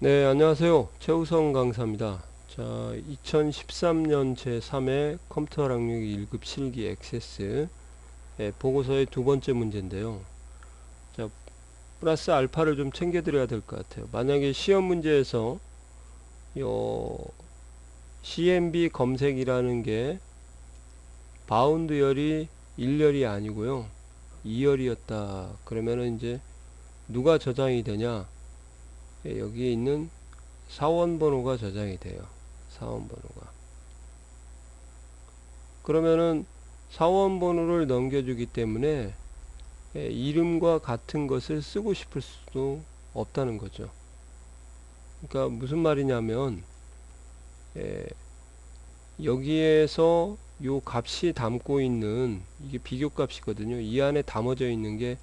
네, 안녕하세요. 최우성 강사입니다. 자, 2013년 제3회 컴퓨터 학력 1급 실기 액세스 예, 보고서의 두 번째 문제인데요. 자, 플러스 알파를 좀 챙겨드려야 될 것 같아요. 만약에 시험 문제에서 요 CMB 검색이라는 게 바운드 열이 1열이 아니고요. 2열이었다. 그러면은 이제 누가 저장이 되냐? 예, 여기에 있는 사원 번호가 저장이 돼요. 사원 번호가. 그러면은 사원 번호를 넘겨주기 때문에 예, 이름과 같은 것을 쓰고 싶을 수도 없다는 거죠. 그러니까 무슨 말이냐면 예, 여기에서 요 값이 담고 있는 이게 비교 값이거든요. 이 안에 담아져 있는 게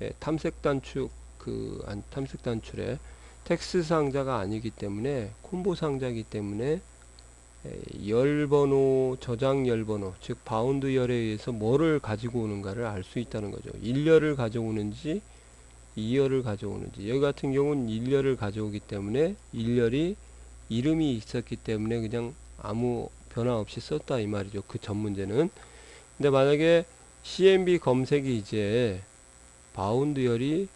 예, 탐색 단축 그 안, 탐색 단출에 텍스 상자가 아니기 때문에 콤보 상자이기 때문에 에, 열 번호 저장 열 번호 즉 바운드 열에 의해서 뭐를 가지고 오는가를 알 수 있다는 거죠. 1열을 가져오는지 2열을 가져오는지. 여기 같은 경우는 1열을 가져오기 때문에 1열이 이름이 있었기 때문에 그냥 아무 변화 없이 썼다 이 말이죠. 그 전 문제는. 근데 만약에 CMB 검색이 이제 바운드 열이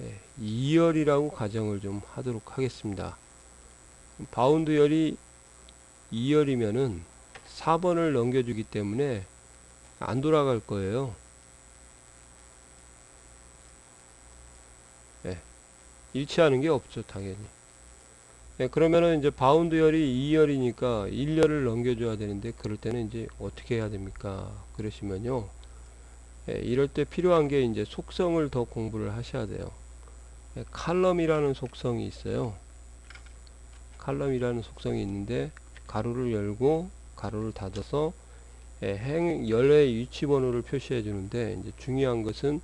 예, 2열이라고 가정을 좀 하도록 하겠습니다. 바운드 열이 2열이면은 4번을 넘겨주기 때문에 안 돌아갈 거예요. 예, 일치하는 게 없죠, 당연히. 예, 그러면은 이제 바운드 열이 2열이니까 1열을 넘겨줘야 되는데 그럴 때는 이제 어떻게 해야 됩니까? 그러시면요. 예, 이럴 때 필요한 게 이제 속성을 더 공부를 하셔야 돼요. 예, 칼럼이라는 속성이 있어요. 칼럼이라는 속성이 있는데 가로를 열고 가로를 닫아서 예, 행 열의 위치 번호를 표시해 주는데 이제 중요한 것은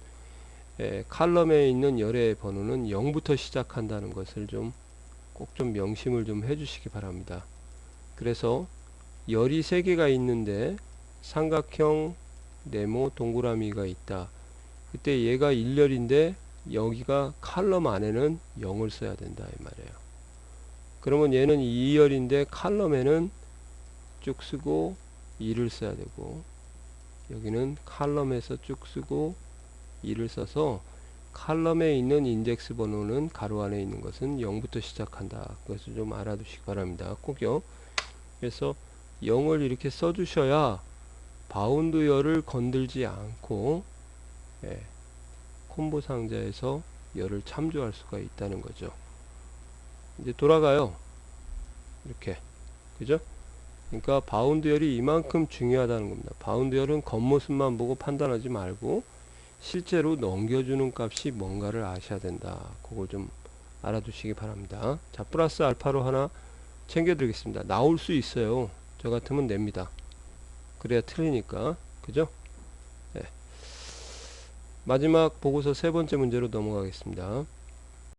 예, 칼럼에 있는 열의 번호는 0부터 시작한다는 것을 좀꼭좀 명심을 좀 해주시기 바랍니다. 그래서 열이 3개가 있는데 삼각형 네모 동그라미가 있다. 그때 얘가 1열인데 여기가 칼럼 안에는 0을 써야 된다 이 말이에요. 그러면 얘는 2열인데 칼럼에는 쭉 쓰고 2를 써야 되고 여기는 칼럼에서 쭉 쓰고 2를 써서 칼럼에 있는 인덱스 번호는 가로 안에 있는 것은 0부터 시작한다. 그것을 좀 알아두시기 바랍니다. 꼭요. 그래서 0을 이렇게 써주셔야 바운드 열을 건들지 않고 예, 콤보 상자에서 열을 참조할 수가 있다는 거죠. 이제 돌아가요. 이렇게. 그죠? 그러니까 바운드 열이 이만큼 중요하다는 겁니다. 바운드 열은 겉모습만 보고 판단하지 말고 실제로 넘겨주는 값이 뭔가를 아셔야 된다. 그걸 좀 알아두시기 바랍니다. 자, 플러스 알파로 하나 챙겨드리겠습니다. 나올 수 있어요. 저 같으면 냅니다. 그래야 틀리니까. 그죠? 네. 마지막 보고서 세 번째 문제로 넘어가겠습니다.